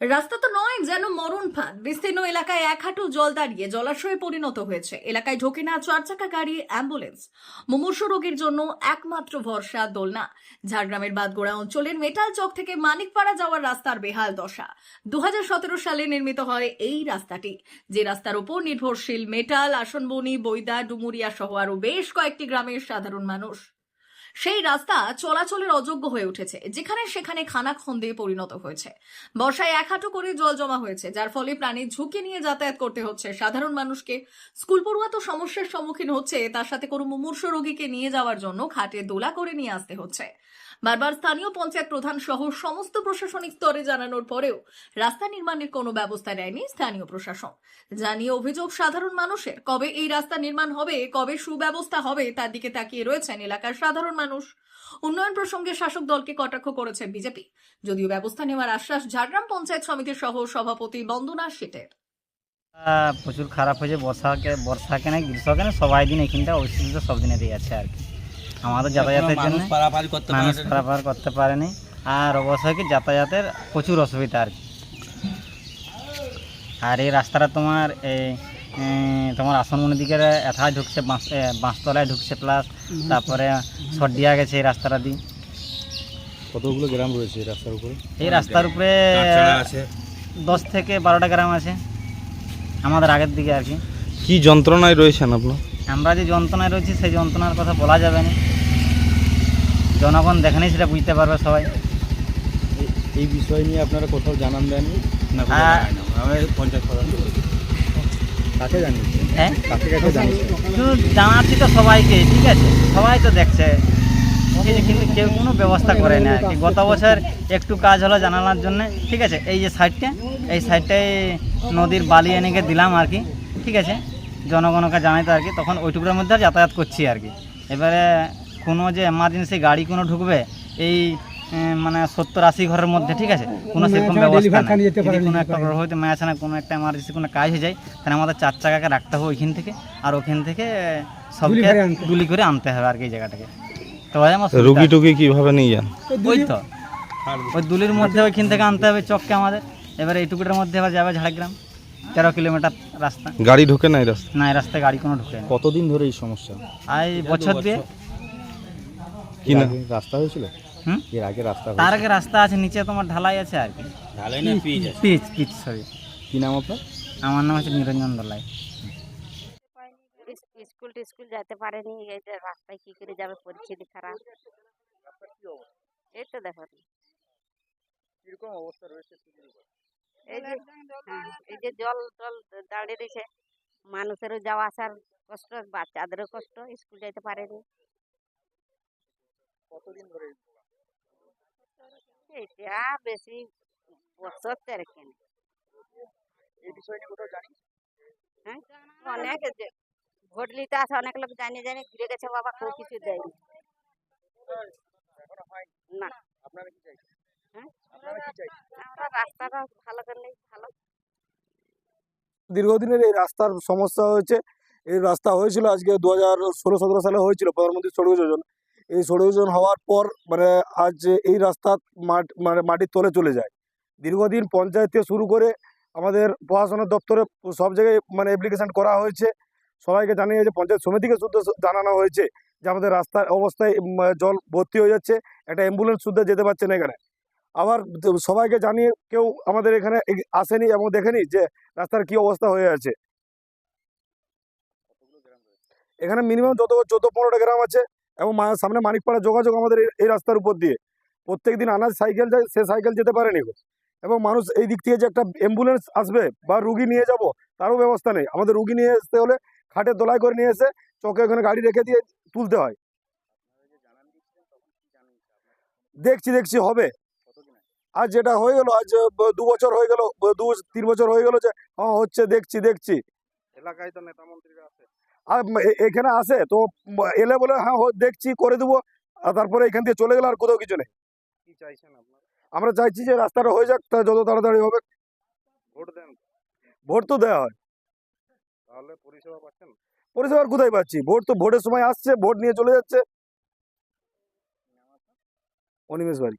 রাস্তা তো নয়, যেন মরণ ফাঁদ। বিস্তীর্ণ এলাকায় এক হাঁটু জল দাঁড়িয়ে জলাশয়ে পরিণত হয়েছে। এলাকায় ঢোকে না চার চাকা গাড়ি, অ্যাম্বুলেন্স। মুমূর্ষ রোগীর জন্য একমাত্র ভরসা দোলনা। ঝাড়গ্রামের বাদগোড়া অঞ্চলের মেটাল চক থেকে মানিকপাড়া যাওয়ার রাস্তার বেহাল দশা। দু হাজার সতেরো সালে নির্মিত হয় এই রাস্তাটি। যে রাস্তার উপর নির্ভরশীল মেটাল, আসনবনি, বৈদা, ডুমুরিয়া সহ আরও বেশ কয়েকটি গ্রামের সাধারণ মানুষ। সেই রাস্তা চলাচলের অযোগ্য হয়ে উঠেছে, যেখানে সেখানে খানাখন্দে পরিণত হয়েছে। বর্ষায় এক হাঁটু করে জল জমা হয়েছে, যার ফলে প্রাণীর ঝুঁকি নিয়ে যাতায়াত করতে হচ্ছে। সাধারণ মানুষকে স্কুল পড়ুয়া তো সমস্যার সম্মুখীন হচ্ছে, তার সাথে কোনো মুমূর্ষ রোগীকে নিয়ে যাওয়ার জন্য খাটে দোলা করে নিয়ে আসতে হচ্ছে। বারবার স্থানীয় পঞ্চায়েত প্রধান সহ সমস্ত প্রশাসনিক স্তরে জানানোর পরেও রাস্তা নির্মাণের কোনো ব্যবস্থা নেয়নি স্থানীয় প্রশাসন। জানিয়ে অভিযোগ সাধারণ মানুষের, কবে এই রাস্তা নির্মাণ হবে, কবে সুব্যবস্থা হবে, তার দিকে তাকিয়ে রয়েছেন এলাকার সাধারণ উন্নয়ন প্রসঙ্গে শাসক দলকে কটাক্ষ করেছে বিজেপি। যদিও ব্যবস্থা নেওয়ার আশ্বাস ঝাড়গ্রাম পঞ্চায়েত সমিতির সহ সভাপতি বন্দনা শেটের প্রচুর খারাপ হয়েছে বর্ষাকে বর্ষা কেন গ্রীষ্ম কেন সবাই দিন এখানটা অসুবিধা সব দিনেরই আছে আর কি। আমাদের যাতায়াতের জন্য মানুষ পারাপারি করতে মানুষ না। পারেনি। আর অবশ্যই কি যাতায়াতের প্রচুর অসুবিধা আর কি। আর এই রাস্তাটা তোমার এই তোমার আসনমনির দিকে এথায় ঢুকছে বাঁশ বাঁশতলায় ঢুকছে প্লাস তারপরে সর্দিয়া গেছে এই রাস্তাটা দিয়ে। কতগুলো গ্রাম রয়েছে এই রাস্তার উপরে? এই রাস্তার উপরে দশ থেকে বারোটা গ্রাম আছে আমাদের আগের দিকে আর কি। কি যন্ত্রণায় রয়েছেন আপনার আমরা যে যন্ত্রণায় রয়েছি সেই যন্ত্রণার কথা বলা যাবে না। জনগণ দেখেনি সেটা বুঝতে পারবে সবাই। এই- বিষয় নিয়ে আপনারা কোথাও জানান দেননি? না হ্যাঁ। পঞ্চায়েত প্রধান। কাকে হ্যাঁ? কাকে কাকে জানাচ্ছি তো সবাইকে ঠিক আছে? সবাই তো দেখছে। কিন্তু- কেউ কোনো ব্যবস্থা করে না আর কি। গত বছর একটু কাজ হলো জানানোর জন্য ঠিক আছে? এই যে সাইডটা এই সাইডটাই নদীর বালি এনে গিয়ে দিলাম আর কি ঠিক আছে? জনগণকে জানাইতে আর কি তখন ওইটুকুর মধ্যে আর যাতায়াত করছি আর কি। এবারে কোনো যে এমার্জেন্সি গাড়ি কোনো ঢুকবে এই মানে সত্তর আশি ঘরের মধ্যে ঠিক আছে? কোনো সেরকম ব্যবস্থা নেই। যদি কোনো একটা হয়তো ম্যাচ না কোনো একটা এমার্জেন্সি কোনো কাজ হয়ে যায় তাহলে আমাদের চার চাকাকে রাখতে হবে ওইখান থেকে আর ওখান থেকে সবকে গুলি করে আনতে হবে আর কি এই জায়গাটাকে। তো আমার রুগী টুগি কীভাবে নিয়ে যান? ওই তো। ওই দুলির মধ্যে ওইখান থেকে আনতে হবে চককে আমাদের। এবারে এইটুকুটার মধ্যে আবার যাবে ঝাড়গ্রাম। তেরো কিলোমিটার রাস্তা। গাড়ি ঢোকে না এই রাস্তা? না এই রাস্তায় গাড়ি কোনো ঢুকে কতদিন ধরে এই সমস্যা? আর এই বছর দিয়ে কি না? রাস্তা হয়েছিল? হুম? এর আগে রাস্তা তার আগে রাস্তা আছে নিচে তোমার ঢালাই আছে আর কি। ঢালাই না পিচ আছে। পিচ পিচ সরি কি নাম আপনার? আমার নাম হচ্ছে নিরঞ্জন দলাই স্কুল টিস্কুল যেতে পারেনি এই যে রাস্তায় কি করে যাবে পরিস্থিতি খারাপ। এই তো দেখো এই যে হ্যাঁ, এই যে জল টল দাঁড়িয়ে রয়েছে মানুষেরও যাওয়া আসার কষ্ট বাচ্চাদেরও কষ্ট স্কুল যেতে পারেনি। এটা বেশি বছর তেরো কেন হ্যাঁ অনেক ভোট নিতে আসে অনেক লোক জানিয়ে জানি ঘুরে গেছে বাবা কেউ কিছু দেয়নি। না। হ্যাঁ? আমরা রাস্তাটা ভালো করলেই ভালো। দীর্ঘদিনের এই রাস্তার সমস্যা হয়েছে এই রাস্তা হয়েছিল আজকে দু হাজার ষোলো সতেরো সালে হয়েছিল প্রধানমন্ত্রী সড়ক যোজন। এই সড়ক যোজন হওয়ার পর মানে আজ এই রাস্তা মানে মাটির তলে চলে যায়। দীর্ঘদিন পঞ্চায়েত থেকে শুরু করে আমাদের প্রশাসনের দপ্তরে সব জায়গায় মানে অ্যাপ্লিকেশন করা হয়েছে। সবাইকে জানিয়ে যে পঞ্চায়েত সমিতিকে শুদ্ধ জানানো হয়েছে যে আমাদের রাস্তার অবস্থায় জল ভর্তি হয়ে যাচ্ছে। একটা অ্যাম্বুলেন্স শুদ্ধ যেতে পারছে না এখানে। আবার সবাইকে জানিয়ে কেউ আমাদের এখানে আসেনি এবং দেখেনি যে রাস্তার কি অবস্থা হয়ে আছে। এখানে মিনিমাম যত চোদ্দ পনেরোটা গ্রাম আছে এবং সামনে মানিকপাড়া যোগাযোগ আমাদের এই- রাস্তার উপর দিয়ে। প্রত্যেক দিন আনাজ সাইকেল যায়, সে সাইকেল যেতে পারেনি এবং মানুষ এই দিক থেকে যে একটা অ্যাম্বুলেন্স আসবে বা রুগী নিয়ে যাব, তারও ব্যবস্থা নেই। আমাদের রুগী নিয়ে আসতে হলে খাটে দোলাই করে নিয়ে এসে চোখে ওখানে গাড়ি রেখে দিয়ে তুলতে হয়। দেখছি দেখছি, হবে। আজ যেটা হয়ে গেল, আজ দু বছর হয়ে গেল দু, তিন বছর হয়ে গেল যে হ্যাঁ হচ্ছে, দেখছি দেখছি। এলাকায় তো নেতা মন্ত্রীরা আছে। আর এখানে আসে তো এলে বলে হ্যাঁ দেখছি করে দেবো। আর তারপরে এখান থেকে চলে গেলে আর কোথাও কিছু নেই। আমরা চাইছি যে রাস্তাটা হয়ে যাক তা যত তাড়াতাড়ি হবে। ভোট দেন। ভোট তো দেওয়া হয়। তাহলে পরিষেবা পাচ্ছেন? পরিষেবা আর কোথায় পাচ্ছি? ভোট তো ভোটের সময় আসছে ভোট নিয়ে চলে যাচ্ছে। অনিমেষ বাড়ি।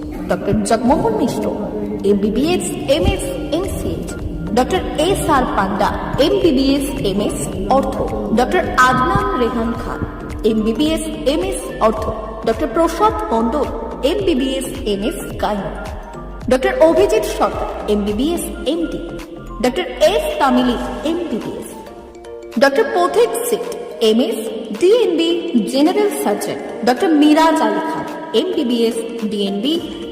Doctor Jagmohan Mishra MBBS MS MCh doctor S R Panda MBBS MS ortho doctor Adnan Rehan Khan MBBS MS ortho doctor Prasad Mondal MBBS MS gynae doctor Abhijit Sarkar MBBS MD doctor S Tamili MBBS doctor Pathik Sit MS DNB general surgeon doctor Miraj Ali Khan MBBS DNB